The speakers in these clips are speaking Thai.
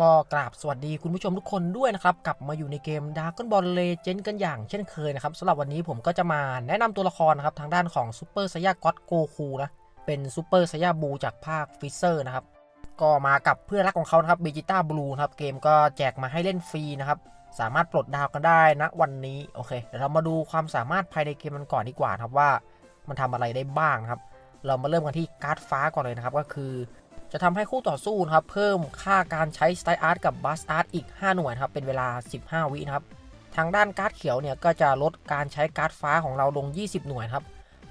ก็กราบสวัสดีคุณผู้ชมทุกคนด้วยนะครับ กลับมาอยู่ในเกม Dragon Ball Legend กันอย่างเช่นเคยนะครับสำหรับวันนี้ผมก็จะมาแนะนำตัวละครนะครับ ทางด้านของซูเปอร์ไซยาก็อตโกคูนะ เป็นซูเปอร์ไซยาบูจากภาคฟิเซอร์นะครับ ก็มากับเพื่อนรักของเขานะครับเบจิต้าบลูนะครับ เกมก็แจกมาให้เล่นฟรีนะครับ สามารถปลดดาวกันได้นะวันนี้โอเคเดี๋ยวเรามาดูความสามารถภายในเกมมันก่อนดีกว่าครับว่า มันทำอะไรได้บ้างครับ เรามาเริ่มกันที่การ์ดฟ้าก่อนเลยนะครับก็คือ จะทำให้คู่ต่อสู้นะครับเพิ่มค่าการใช้สไตล์อาร์ตกับบัสอาร์ตอีก 5 หน่วยครับเป็นเวลา 15 วินะครับทางด้านการ์ดเขียวเนี่ยก็จะลดการใช้การ์ดฟ้าของเราลง 20 หน่วยครับ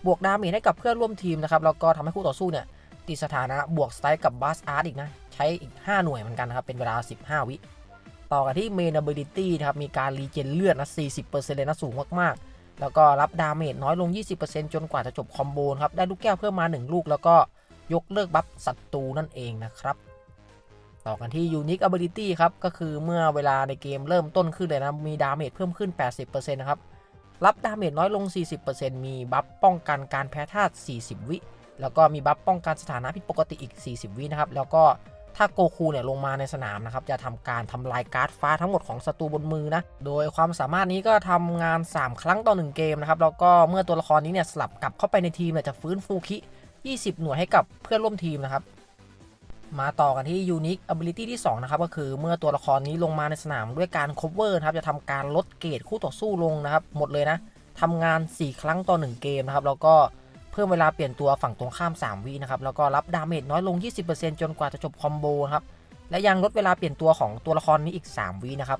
บวกดาเมจให้กับเพื่อนร่วมทีมนะครับแล้วก็ทำให้คู่ต่อสู้เนี่ยติดสถานะบวกสไตล์กับบัสอาร์ตอีกนะใช้อีก 5 หน่วยเหมือนกันนะครับเป็นเวลา 15 วิต่อกันที่เมน ability นะครับมีการรีเจนเลือดนะ40%เลยนะสูงมากๆ แล้วก็รับดาเมจน้อยลง 20%จนกว่าจะจบคอมโบนครับได้ลูกแก้วเพิ่มมา 1 ลูกแล้วก็ ยกเลิกบัฟศัตรูนั่นเองนะครับ ต่อกันที่ Unique Ability ครับ ก็คือเมื่อเวลาในเกมเริ่มต้นขึ้นเลยนะ มีดาเมจเพิ่มขึ้น 80%นะครับ รับดาเมจน้อยลง 40%มีบัฟป้องกันการแพ้ธาตุ 40 วิ แล้วก็มีบัฟป้องกันสถานะผิดปกติอีก 40 วินะครับ แล้วก็ถ้าโกคูเนี่ยลงมาในสนามนะครับ จะทำการทำลายการ์ดฟ้าทั้งหมดของศัตรูบนมือนะ โดยความสามารถนี้ก็ทำงาน 3 ครั้งต่อ 1 เกมนะครับ แล้วก็เมื่อตัวละครนี้เนี่ยสลับกลับเข้าไปในทีมเนี่ยจะฟื้นฟูคิ 20 หน่วยให้กับเพื่อนร่วมทีมนะครับ มาต่อกันที่ Unique Ability ที่ 2 นะครับ ก็คือเมื่อตัวละครนี้ลงมาในสนามด้วยการ cover นะครับ จะทำการลดเกรดคู่ต่อสู้ลงนะครับ หมดเลยนะทำงาน 4 ครั้งต่อ 1 เกมนะครับ แล้วก็เพิ่มเวลาเปลี่ยนตัวฝั่งตรงข้าม 3 วินะครับ แล้วก็รับดาเมจน้อยลง 20%จนกว่าจะจบคอมโบนะครับ และยังลดเวลาเปลี่ยนตัวของตัวละครนี้อีก 3 วินะครับ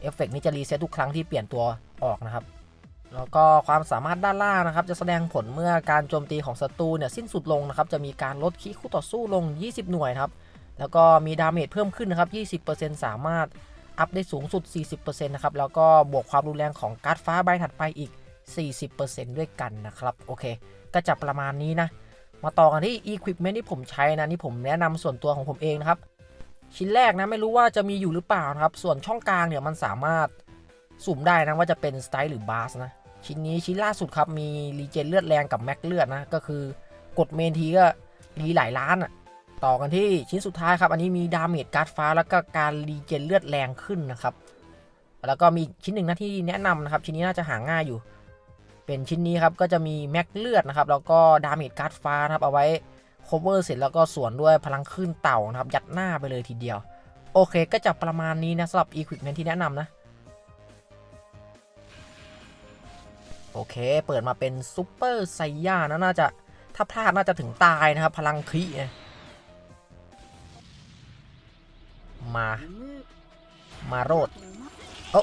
เอฟเฟกนี้จะรีเซ็ตทุกครั้งที่เปลี่ยนตัวออกนะครับ แล้วก็ความสามารถด้านล่างนะครับ จะแสดงผลเมื่อการโจมตีของศัตรูเนี่ยสิ้นสุดลงนะครับ จะมีการลดคีคู่ต่อสู้ลง 20 หน่วยครับ แล้วก็มีดาเมจเพิ่มขึ้นนะครับ 20%สามารถอัพได้สูงสุด 40%นะครับ แล้วก็บวกความรุนแรงของการ์ดฟ้าใบถัดไปอีก 40%ด้วยกันนะครับ โอเค ก็จะประมาณนี้นะ มาต่อกันที่ Equipment ที่ผมใช้นะ นี่ผมแนะนำส่วนตัวของผมเองนะครับ ชิ้นแรกนะไม่รู้ว่าจะมีอยู่หรือเปล่านะครับ ส่วนช่องกลางเนี่ยมันสามารถสุ่มได้นะว่าจะเป็นสไตล์หรือบาสนะ ชิ้นนี้ชิ้นล่าสุดครับมีรีเจนเลือดแรงกับแม็กเลือดนะก็คือกดเมนทีก็รีหลายล้านอะต่อกันที่ชิ้นสุดท้ายครับ อันนี้มีดาเมจการ์ดฟ้าแล้วก็การรีเจนเลือดแรงขึ้นนะครับ แล้วก็มีชิ้นหนึ่งนะที่แนะนำนะครับ ชิ้นนี้น่าจะหาง่ายอยู่ เป็นชิ้นนี้ครับก็จะมีแม็กเลือดนะครับแล้วก็ดาเมจการ์ดฟ้านะครับเอาไว้ cover เสร็จแล้วก็สวนด้วยพลังคลื่นเต่านะครับ ยัดหน้าไปเลยทีเดียว โอเคก็จะประมาณนี้นะสำหรับ equipment ที่แนะนำนะ โอเค เปิดมาเป็นซูเปอร์ไซย่านะน่าจะถ้าพลาดน่าจะถึงตายนะครับ พลังคีมา มาโรดโอ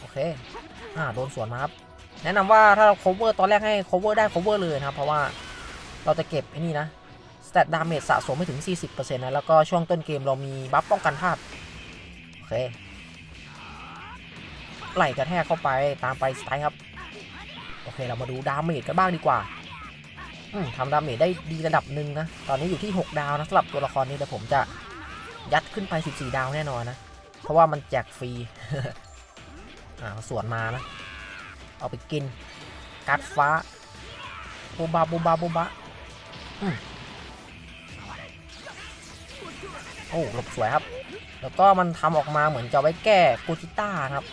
โอเค อ่า โดนสวนมาครับ แนะนำว่าถ้าเรา cover ตอนแรกให้ cover ได้ cover เลยนะครับ เพราะว่าเราจะเก็บไอ้นี่นะ stat damage สะสมไม่ถึง 40%นะ แล้วก็ช่วงต้นเกมเรามีบัฟป้องกันธาตุโอเค ไหลกระแทกเข้าไปตามไปสไตล์ครับ โอเคเรามาดูดาเมจกันบ้างดีกว่าทำดาเมจได้ดีระดับหนึ่งนะ ตอนนี้อยู่ที่ 6 ดาวนะสำหรับตัวละครนี้แต่ผมจะยัดขึ้นไป 14 ดาวแน่นอนนะ เพราะว่ามันแจกฟรีอ่าสวนมานะ เอาไปกิน กัดฟ้าโบบาโบบาโบบาโอ้หลบสวยครับ แล้วก็มันทำออกมาเหมือนจะไว้แก้กูจิต้าครับ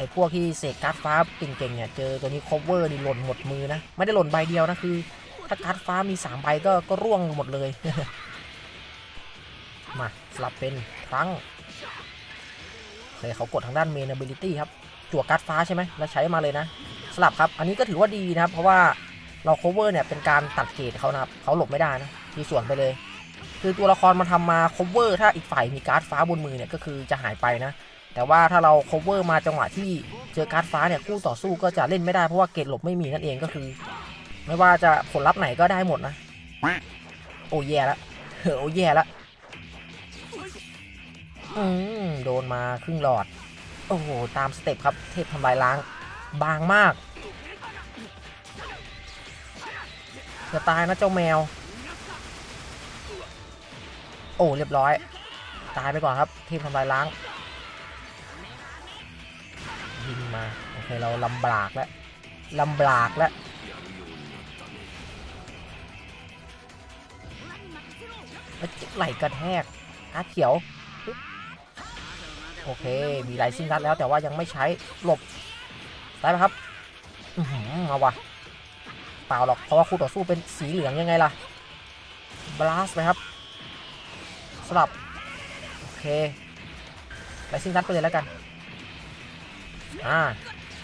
อ้พวกที่เสกการ์ดฟ้าเก่งๆเนี่ยเจอตัวนี้ cover นี่หล่นหมดมือนะ ไม่ได้หล่นใบเดียวนะคือ ถ้าการ์ดฟ้ามี3ใบก็ก็ร่วงหมดเลย มาสลับเป็นครั้งเลยเขากดทางด้าน main ability ครับจั่วการ์ดฟ้าใช่ไหมแล้วใช้มาเลยนะ สลับครับ อันนี้ก็ถือว่าดีนะครับ เพราะว่าเรา cover เนี่ยเป็นการตัดเกรดเขานะครับเขาหลบไม่ได้นะทีส่วนไปเลย คือตัวละครมันทำมา cover ถ้าอีกฝ่ายมีการ์ดฟ้าบนมือเนี่ยก็คือจะหายไปนะ แต่ว่าถ้าเรา cover มาจังหวะที่เจอการ์ดฟ้าเนี่ยคู่ต่อสู้ก็จะเล่นไม่ได้เพราะว่าเกรดหลบไม่มีนั่นเองก็คือ ไม่ว่าจะผลลัพธ์ไหนก็ได้หมดนะ โอ้แย่ละโอ้แย่ละอืมโดนมาครึ่งหลอด โอ้โห ตามสเต็ปครับ เทพทำลายล้าง บางมาก จะตายนะเจ้าแมว โอ้ เรียบร้อย ตายไปก่อนครับ เทพทำลายล้าง เคเราลำบากแล้วลำบากแล้วไหลกระแทกอาเขียว โอเค มีไลซิ่งรัดแล้วแต่ว่ายังไม่ใช้หลบ ได้ไหมครับอเอาวะเปล่าหรอก เพราะว่าคู่ต่อสู้เป็นสีเหลืองยังไงล่ะ บลัสไปครับ สลับ โอเค ไลซิ่งรัดไปเลยแล้วกัน อ่า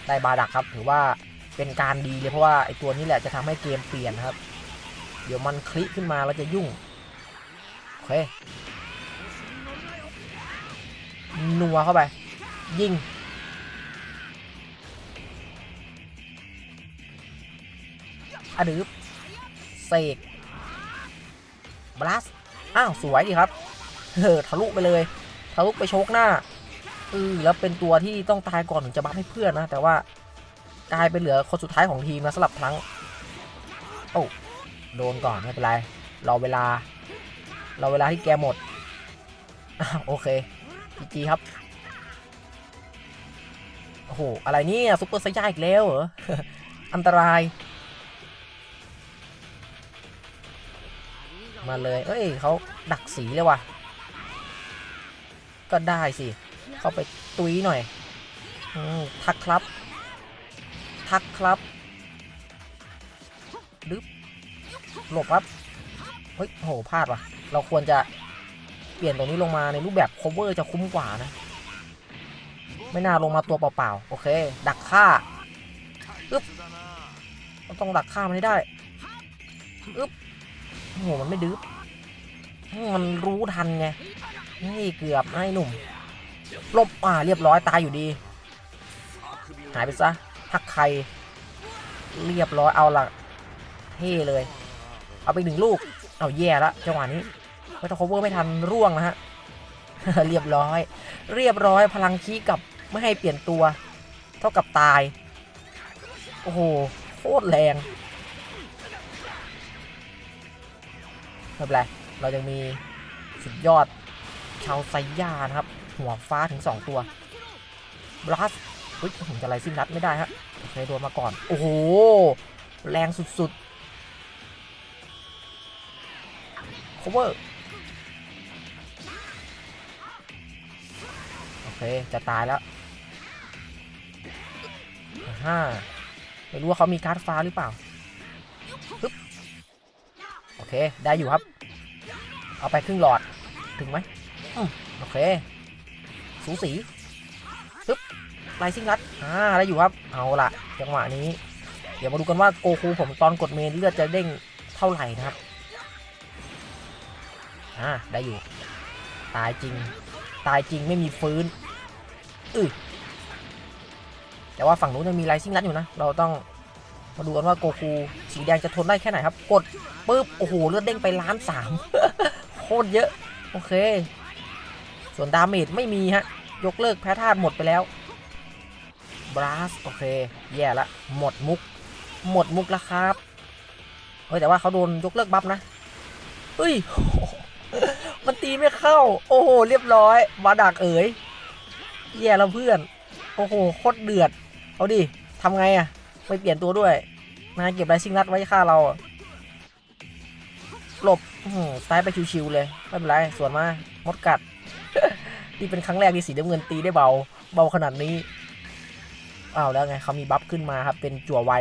ได้บาดักครับ ถือว่าเป็นการดีเลยเพราะว่าไอตัวนี้แหละจะทำให้เกมเปลี่ยนครับ เดี๋ยวมันคลิกขึ้นมาแล้วจะยุ่งโอเคนัวเข้าไป ยิงอะดืบเสกบลัส อ้าว สวยดีครับเออทะลุไปเลย ทะลุไปโชกหน้า เออแล้วเป็นตัวที่ต้องตายก่อนถึงจะบัฟให้เพื่อนนะ แต่ว่ากลายเป็นเหลือคนสุดท้ายของทีมนะสลับพลังโอ้โดนก่อนไม่เป็นไรรอเวลารอเวลาที่แกหมดโอเคจีจีครับโอ้โหอะไรเนี่ยซุปเปอร์ไซย่าอีกแล้วเหรออันตราย มาเลย เอ้ยเขาดักสีเลยว่ะ ก็ได้สิ เข้าไปตุ้ยหน่อยอทักครับ ทักครับดึบหลบครับ เฮ้ยโหพลาดว่ะ เราควรจะเปลี่ยนตรงนี้ลงมาในรูปแบบ cover จะคุ้มกว่านะ ไม่น่าลงมาตัวเปล่าๆ โอเค ดักฆ่าอึ๊บเราต้องดักฆ่ามันให้ได้อึ๊บโหมันไม่ดื้อมันรู้ทันไง นี่เกือบไอ้หนุ่ม ลบอ่าเรียบร้อยตายอยู่ดี หายไปซะทักใคร เรียบร้อยเอาละเท่เลย เอาไปหนึ่งลูก เอาแย่ละจังหวะนี้ไม่ต้อง cover ไม่ทันร่วงนะฮะเรียบร้อย เรียบร้อยพลังคีกับไม่ให้เปลี่ยนตัว เท่ากับตาย โอ้โหโคตรแรงไม่เป็นไรเรายังมีสุดยอดชาวไซย่านะครับ หัวฟ้าถึง 2 ตัวบลัสอุ้ยผมจะไล่ซิ่งนัดไม่ได้ฮะโอเคโดนมาก่อน โอ้โห แรงสุดๆ cover โอเค จะตายแล้วฮ่าไม่รู้ว่าเขามีการ์ดฟ้าหรือเปล่าปึ๊บโอเค ได้อยู่ครับ เอาไปครึ่งหลอด ถึงไหมโอเค สูสีปึ๊บไลซิ่งรัดอ่าได้อยู่ครับ เอาละจังหวะนี้ เดี๋ยวมาดูกันว่าโกคูผมตอนกดเมนเลือดจะเด้งเท่าไหร่นะครับ อ่า ได้อยู่ ตายจริง ตายจริงไม่มีฟื้นอือแต่ว่าฝั่งนู้นยังมีไลซิ่งรัดอยู่นะ เราต้องมาดูกันว่าโกคูสีแดงจะทนได้แค่ไหนครับ กดปุ๊บ โอ้โห เลือดเด้งไปล้านสามโคตรเยอะ โอเค ส่วนดาเมจไม่มีฮะ ยกเลิกแพ้ธาตุหมดไปแล้วบราสโอเค แย่ละหมดมุก หมดมุกแล้วครับ เฮ้ย แต่ว่าเขาโดนยกเลิกบัฟนะเฮ้ย มันตีไม่เข้า โอ้โห เรียบร้อยมาดักเอ๋ย แย่แล้วเพื่อน โอ้โห โคตรเดือด เอาดิทำไงอะไม่เปลี่ยนตัวด้วย นายเก็บไรซิงรัดไว้ฆ่าเรา หลบอื้อหือซ้ายไปชิวๆเลย ไม่เป็นไรส่วนมา มดกัด นี่เป็นครั้งแรกที่สีน้ำเงินตีได้เบา เบาขนาดนี้อ้าวแล้วไงเขามีบัฟขึ้นมาครับ เป็นจั่วไว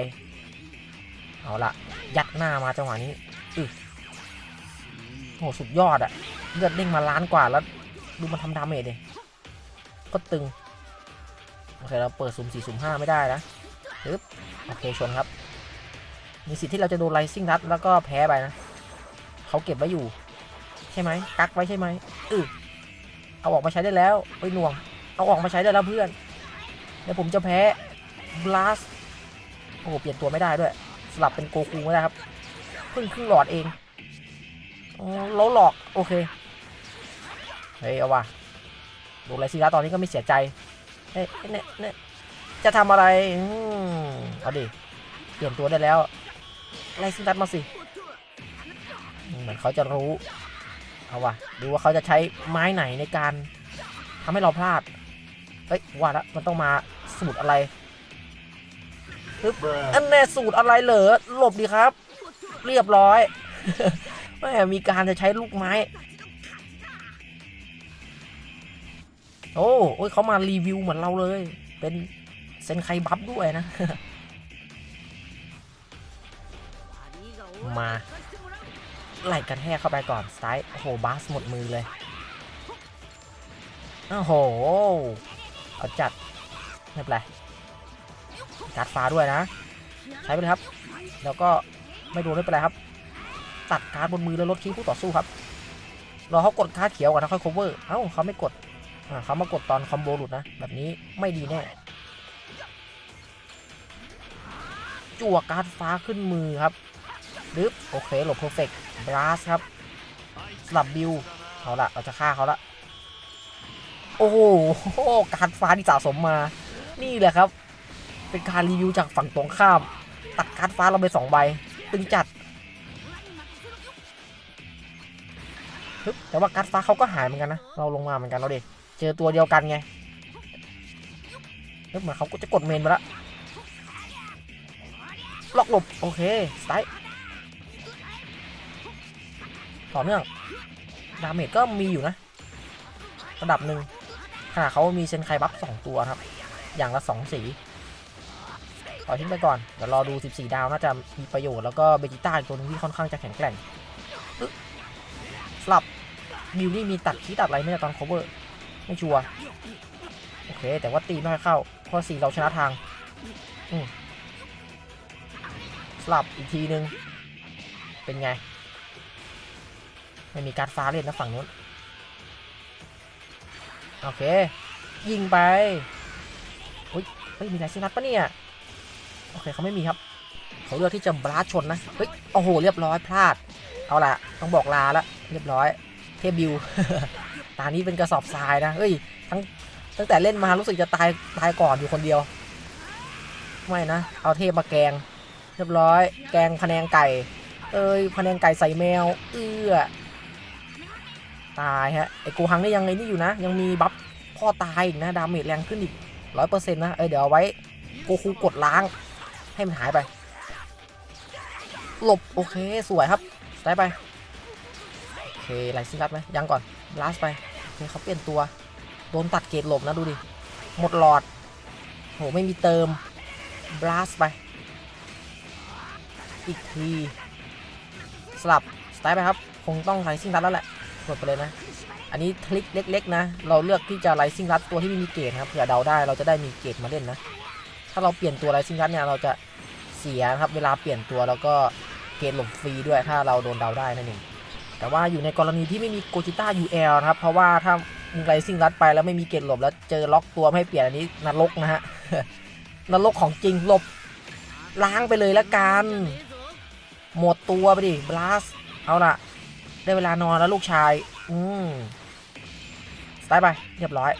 เอาละยัดหน้ามาจังหวะนี้อือโอ้โหสุดยอดอะเลือดเด้งมาล้านกว่าแล้ว ดูมันทำดาเมจดิก็ตึง โอเคเราเปิดสุ่มสี่สุ่มห้าไม่ได้นะปึ๊บโอเคชนครับ มีสิทธิ์ที่เราจะโดนไลซิ่งรัดแล้วก็แพ้ไปนะเขาเก็บไว้อยู่ ใช่ไหมกักไว้ใช่ไหมอือ เอาออกมาใช้ได้แล้วไปหน่วง เอาออกมาใช้ได้แล้วเพื่อนเดี๋ยวผมจะแพ้บลัสโอ้โหเปลี่ยนตัวไม่ได้ด้วย สลับเป็นโกคูไม่ได้ครับเพิ่งครึ่งหลอดเองอ๋อแล้วหลอกโอเคเฮ้ยเอาว่ะดูไรซิรัสตอนนี้ก็ไม่เสียใจเฮ้ยเนี่ยเนี่ยจะทำอะไรอืมเอาดิเปลี่ยนตัวได้แล้วไรซิรัสมาสิ เหมือนเขาจะรู้ เอาวะดูว่าเขาจะใช้ไม้ไหนในการทำให้เราพลาด เฮ้ยว่าแล้วมันต้องมาสูตรอะไรปึ๊บอันแน่สูตรอะไรเหรอหลบดีครับ เรียบร้อยแม่มีการจะใช้ลูกไม้ โอ้โอ้ยเขามารีวิวเหมือนเราเลย เป็นเซนไคบัฟด้วยนะ มา ไหลกระแทกเข้าไปก่อนซ้ายโอ้โหบาสหมดมือเลยโอ้โหเอาจัดไม่เป็นไรการดฟ้าด้วยนะ ใช้ไปเลยครับ แล้วก็ไม่โดนไม่เป็นไรครับ ตัดการบนมือแล้วลดคีย์คู่ต่อสู้ครับรอเขากดกาเขียวก่อนแล้วค่อย cover เอ้าเขาไม่กดเขามากดตอนคอมโบหลุดนะ แบบนี้ไม่ดีแน่จั่วการดฟ้าขึ้นมือครับ ดึบโอเคหลบเพอร์เฟกต์บลัสครับสลับบิวเอาละเราจะฆ่าเขาละโอ้โหการฟ้าที่สะสมมา นี่แหละครับ เป็นการรีวิวจากฝั่งตรงข้าม ตัดการฟ้าเราไปสองใบ ตึงจัดฮึบแต่ว่าการฟ้าเขาก็หายเหมือนกันนะ เราลงมาเหมือนกันเราเด็กเจอตัวเดียวกันไงเหมือนเขาก็จะกดเมนไปล้วล็อกหลบ โอเคสไตล์ ต่อเนื่องดาเมจก็มีอยู่นะ ระดับหนึ่งขนาดเขามีเซนไคบัฟสองตัวครับ อย่างละสองสีปล่อทิ้งไปก่อนเดี๋ยวรอดู 14 ดาวน่าจะมีประโยชน์แล้วก็เบจิต้าอีกตัวนึงที่ค่อนข้างจะแข็งแกร่งสลับบิวนี่มีตัดคีตัดอะไรไม่ได้ตอน cover ไม่ชัวร์โอเค แต่ว่าตีไม่ค่อยเข้า เพราะสีเราชนะทางสลับอีกทีนึง เป็นไง ไม่มีการฟ้าเล่นนะฝั่งนู้น โอเค ยิงไปอุ้ยเฮ้ยมีไรซินัทปะเนี่ย โอเคเขาไม่มีครับ เขาเลือกที่จะบลัสชนนะ เฮ้ย โอ้โห เรียบร้อยพลาด เอาละต้องบอกลาละ เรียบร้อย เทบิว ตานี้เป็นกระสอบทรายนะ เฮ้ย ทั้งตั้งแต่เล่นมารู้สึกจะตายตายก่อนอยู่คนเดียว ไม่นะ เอาเทพมาแกง เรียบร้อย แกงพะแนงไก่ เอ้ยพะแนงไก่ใส่แมว เอื้อ ตายฮะไอโกฮังนี่ยังไงนี่อยู่นะ ยังมีบัฟพ่อตายอีกนะ ดาเมจแรงขึ้นอีกร้อยเปอร์เซ็นต์นะ เอ้ยเดี๋ยวเอาไว้โกคูกดล้าง ให้มันหายไป หลบ โอเค สวยครับได้ไป โอเคไลซิลัดไหมยังก่อนบลัสไปโอเคเขาเปลี่ยนตัว โดนตัดเกรดหลบนะดูดิ หมดหลอดโหไม่มีเติมบลัสไป อีกที สลับสไตล์ไปครับ คงต้องไลซิ่งรัดแล้วแหละ กดไปเลยนะ อันนี้ทริคเล็ก ๆ นะ เราเลือกที่จะไลซิ่งรัดตัวที่ไม่มีเกรดนะครับเผื่อเดาได้เราจะได้มีเกรดมาเล่นนะ ถ้าเราเปลี่ยนตัวไลซิ่งรัดเนี่ยเราจะเสียครับเวลาเปลี่ยนตัวแล้วก็เกรดหลบฟรีด้วยถ้าเราโดนเดาได้นั่นเองแต่ว่าอยู่ในกรณีที่ไม่มีโกจิต้า UL นะครับ เพราะว่าถ้ามึงไลซิ่งรัดไปแล้วไม่มีเกรดหลบแล้วเจอล็อกตัวไม่ให้เปลี่ยนอันนี้นรกนะฮะนรกของจริงหลบล้างไปเลยละกัน หมดตัวไปดิบลัสเอาล่ะ ได้เวลานอนแล้วลูกชาย อืมสไตล์ไป เรียบร้อย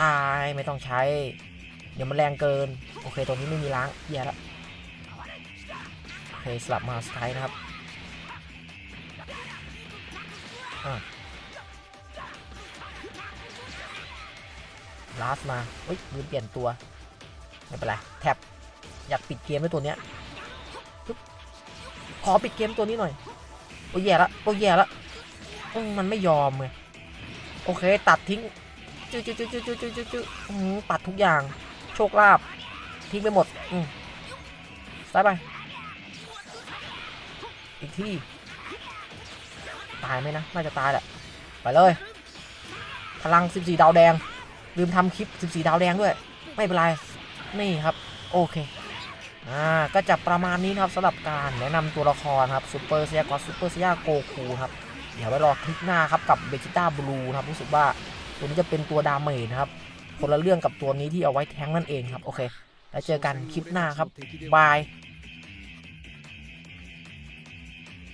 ตายไม่ต้องใช้ เดี๋ยวมันแรงเกิน โอเค ตรงนี้ไม่มีล้างแย่แล้วโอเค สลับมาสไตล์นะครับอะลาสมาเฮ้ยลืมเปลี่ยนตัว ไม่เป็นไร แท็บ อยากปิดเกมด้วยตัวเนี้ยขอปิดเกมตัวนี้หน่อย โอ้ยแย่ละ โอ้ยแย่ละ มันไม่ยอมไงโอเค ตัดทิ้งจื้อจื้อจื้อจื้อจื้อจื้อจื้ออืมตัดทุกอย่าง โชคลาภทิ้งไปหมดอืมซ้ายไป อีกที่ ตายไหมนะ น่าจะตายแหละ ไปเลย พลัง 14 ดาวแดง ลืมทำคลิป 14 ดาวแดงด้วย ไม่เป็นไร นี่ครับ โอเค อ่า ก็จะประมาณนี้ครับสำหรับการแนะนำตัวละครครับซูเปอร์เซียกอซูเปอร์เซียโกคูครับ เดี๋ยวไว้รอคลิปหน้าครับกับเบจิต้าบลูนะครับรู้สึกว่าตัวนี้จะเป็นตัวดาเมจนะครับคนละเรื่องกับตัวนี้ที่เอาไว้แทงนั่นเองครับโอเค แล้วเจอกันคลิปหน้าครับบาย